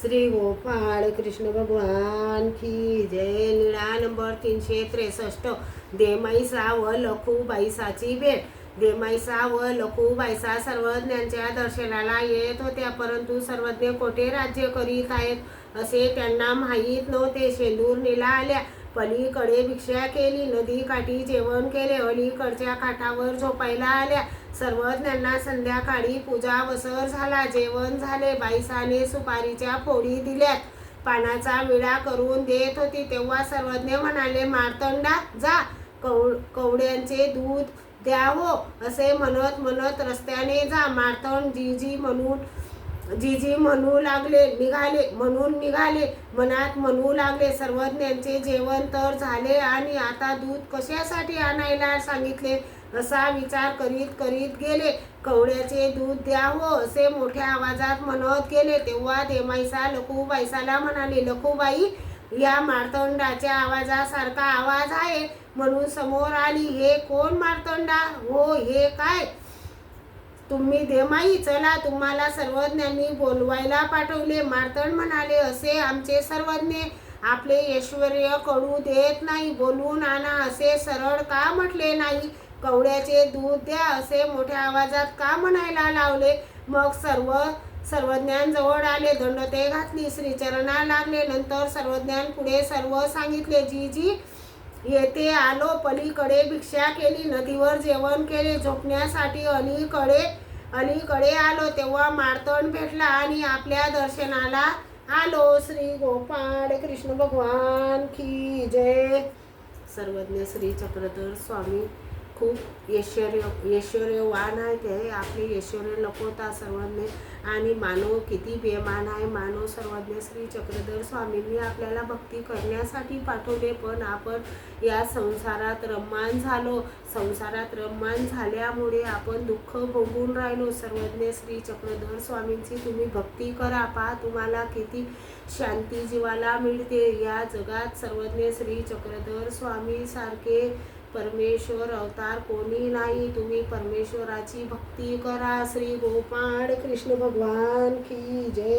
श्री गोपाळ कृष्ण भगवान की जय. निळा नंबर तीनशे त्रेसष्ट. देमाईसा व लखूबाईसाची भेट. देमाईसा व लखूबाईसा सर्वज्ञांच्या दर्शनाला येत होत्या परंतु सर्वज्ञ कोठे राज्य करीत आहेत असे त्यांना माहीत नव्हते. शेंदूर नेला आल्या. पलीकडे भिक्षा केली नदी काठी जेवण केले अलीकडच्या काठावर झोपायला आल्या. सर्वज्ञांना संध्याकाळी पूजा वसर झाला जेवण झाले बाईसाने सुपारीच्या फोडी दिल्यात. पानाचा विडा करून देत होती तेव्हा सर्वज्ञ म्हणाले मारतंडा जा कव कवड्यांचे दूध द्या हो. असे म्हणत म्हणत रस्त्याने जा मार्तंड जीजी म्हणून जीजी म्हणू लागले निघाले म्हणून निघाले. मनात म्हणू लागले सर्वज्ञांचे जेवण तर झाले आणि आता दूध कशासाठी आणायला सांगितले? असा विचार करीत करीत गेले. कवड्याचे दूध द्या हो असे मोठ्या आवाजात म्हणत गेले. तेव्हा देमाईसा लखूबाईसाला म्हणाले लखूबाई या मार्तंडाच्या आवाजासारखा आवाज आहे. म्हणून समोर आली हे कोण मार्तंडा? हो हे काय? तुम्ही देमाई चला तुम्हाला सर्वज्ञांनी बोलवायला पाठवले. मार्तंड म्हणाले असे आमचे सर्वज्ञ आपले ऐश्वर्य कळू देत नाही. बोलून आणा असे सरळ का म्हटले नाही? कवड्याचे दूध द्या असे मोठ्या आवाजात का म्हणायला लावले? मग सर्व सर्वज्ञांजवळ आले दंडते घातली. श्रीचरणा लागले. नंतर सर्वज्ञान पुढे सर्व सांगितले. जी जी येथे आलो पलीकडे भिक्षा केली नदीवर जेवण केले झोपण्यासाठी अलीकडे अलीकडे आलो. तेव्हा मार्तंड भेटला आणि आपल्या दर्शनाला आलो. श्री गोपाळ कृष्ण भगवान की जय. सर्वज्ञ श्री चक्रधर स्वामी खूप ऐश्वर्य ऐश्वर्यवान आहे ते. आपले ऐश्वर्य लपवता सर्वज्ञ आणि मानव किती बेमान आहे. मानव सर्वज्ञ श्री चक्रधर स्वामींनी आपल्याला भक्ती करण्यासाठी पाठवले. पण आपण या संसारात रम्मान झालो. संसारात रम्मान झाल्यामुळे आपण दुःख भोगून राहिलो. सर्वज्ञ श्री चक्रधर स्वामींची तुम्ही भक्ती करा. पहा तुम्हाला किती शांती जीवाला मिळते. या जगात सर्वज्ञ श्री चक्रधर स्वामी सारखे परमेश्वर अवतार कोणी नाही तुम्ही परमेश्वराची भक्ती करा. श्री गोपाळ कृष्ण भगवान की जय.